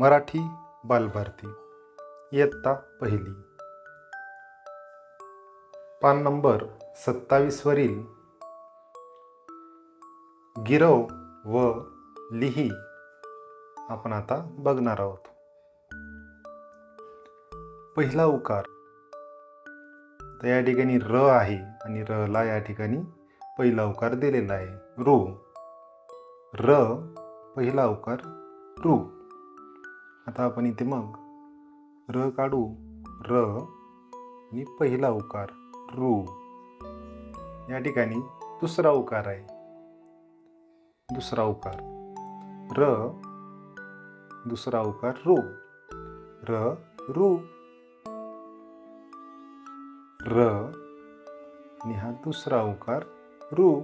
मराठी बालभारती इयत्ता पहिली. पान नंबर सत्तावीसवरील. गिरव व लिही आपण आता बघणार आहोत. पहिला उकार. तर या ठिकाणी र आहे आणि र ला या ठिकाणी पहिला उकार दिलेला आहे. रू. र पहिला उकार रू. आता आपण इथे मग र काढू. र आणि पहिला उकार रू. या ठिकाणी दुसरा उकार आहे. दुसरा उकार. र दुसरा उकार रू. र रू. र आणि हा दुसरा उकार रू.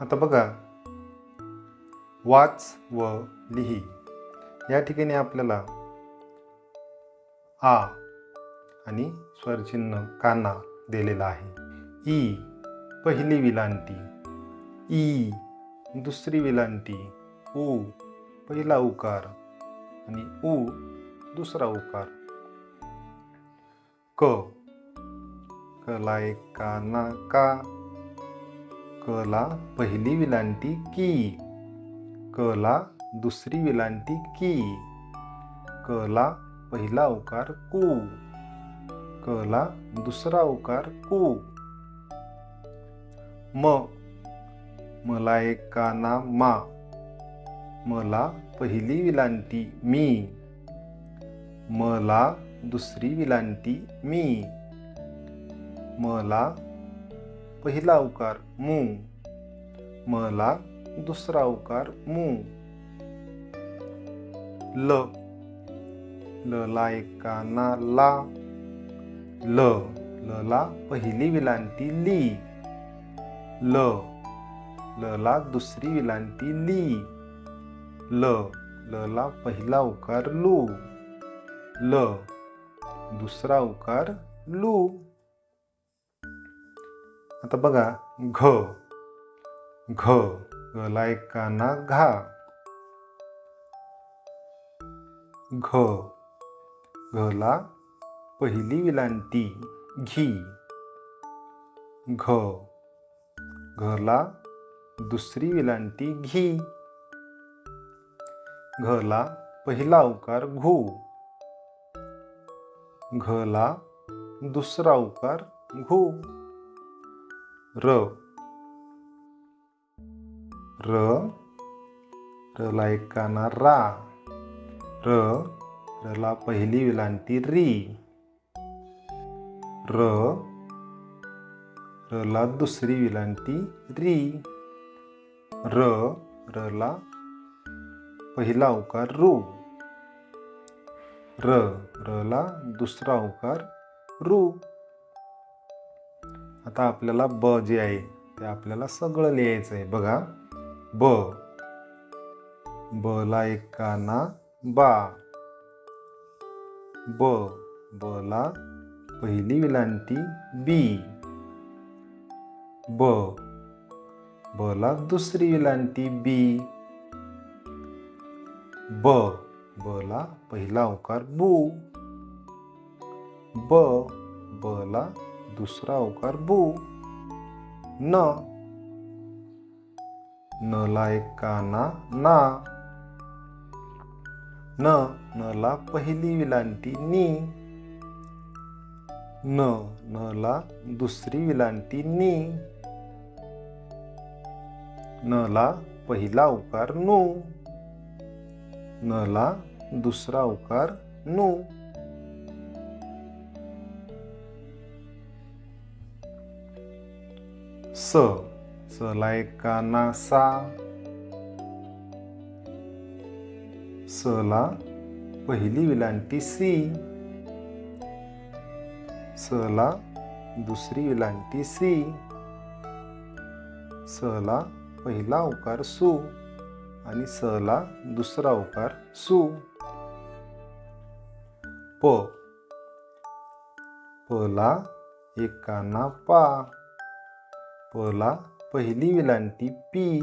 आता बघा वाच व लिही. या ठिकाणी आपल्याला आ आणि स्वरचिन्ह काना दिलेला आहे. ई पहिली विलांटी. ई दुसरी विलांटी. उ पहिला उकार. आणि उ दुसरा उकार. क. कला एक काना का. कला पहिली विलांटी की. कला दुसरी विलांटी की? कला पहिला उकार कु. कला दुसरा उकार कु. म. मला एक काना मा. मला पहिली विलांटी मी. मला दुसरी विलांटी मी. मला पहिला उकार मू. मला दुसरा उकार मू. ल. ल ला एक काना ला. ल. ल ला पहिली विलांटी ली. ल. ल ला दुसरी विलांटी ली. ल. ल ला पहिला उकार लू. ल. दुसरा उकार लू. आता बघा घ. घ. गलायकाना घा. घ. घला पहिली विलांटी घी. घ. घला दुसरी विलांटी घी. घला पहिला उकार घू. घला दुसरा उकार घू. र. र रला एक काना रा. र रला पहिली विलांटी री. र रला दुसरी विलांटी री. र रला पहिला उकार रू. र रला दुसरा उकार रू. आता आपल्याला ब जे आहे ते आपल्याला सगळं लिहायचं आहे बघा. ब. बला ला एक काना बा. ब. बला पहिली विलांटी बी. ब. बला दुसरी विलांटी बी. ब. बला पहिला उकार बू. ब. बला दुसरा उकार बू. न. न ला ना. न न ला पहिली विलांटी नी. न न ला दुसरी विलांटी नी. न ला पहिला उकार नू. न ला दुसरा उकार नू. स. स ला एक काना सा सला पहिली विलांटी सी सला दुसरी विलांटी सी सला पहिला उकार सू आणि सला दुसरा उकार सू प पला एकाना पा पला पहिली विलांटी पी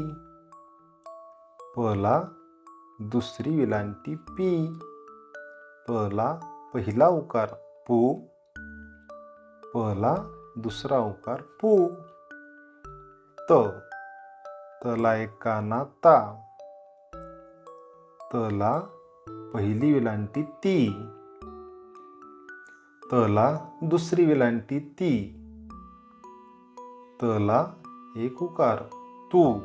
पला दुसरी विलांटी पी पला पहिला उकार पू. पला दुसरा उकार पू. त. तला एक काना ता. तला पहिली विलांटी ती तला दुसरी विलांटी ती तला एक उकार. तू.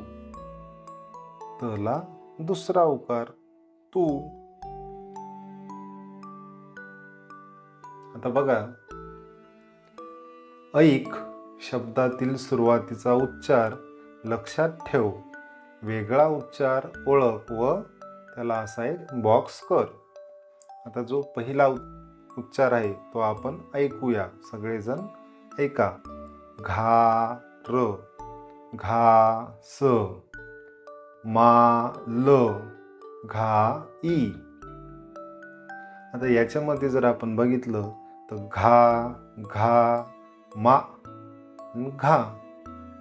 तला दुसरा उकार. तू. आता बघा. ऐक शब्दातील सुरुवातीचा उच्चार लक्षात ठेव. वेगळा उच्चार ओळख व त्याला असा एक बॉक्स कर. आता जो पहिला उ- उच्चार आहे तो आपण ऐकूया. सगळेजण ऐका. घा र. घा स मा ल घा ई आता याच्यामध्ये जर आपण बघितलं तर घा घा मा घा.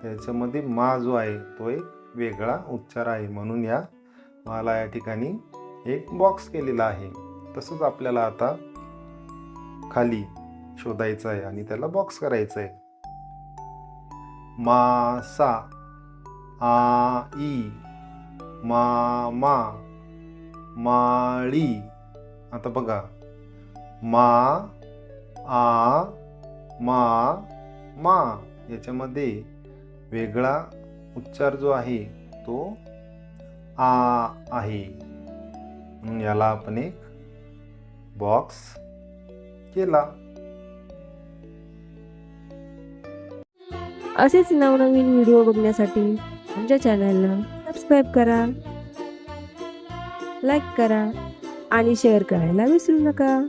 त्याच्यामध्ये मा जो आहे तो एक वेगळा उच्चार आहे. म्हणून या माला या ठिकाणी एक बॉक्स केलेला आहे. तसंच आपल्याला आता खाली शोधायचं आहे आणि त्याला बॉक्स करायचं आहे. मासा आ ई मा मा माळी. आता बघा. मा आ मा मा. याच्यामध्ये वेगळा उच्चार जो आहे तो आ आहे. म्हणून याला आपण एक बॉक्स केला. असेच नवनवीन व्हिडिओ बघण्यासाठी आमच्या चॅनलला सबस्क्राईब करा लाईक करा आणि शेअर करायला विसरू नका.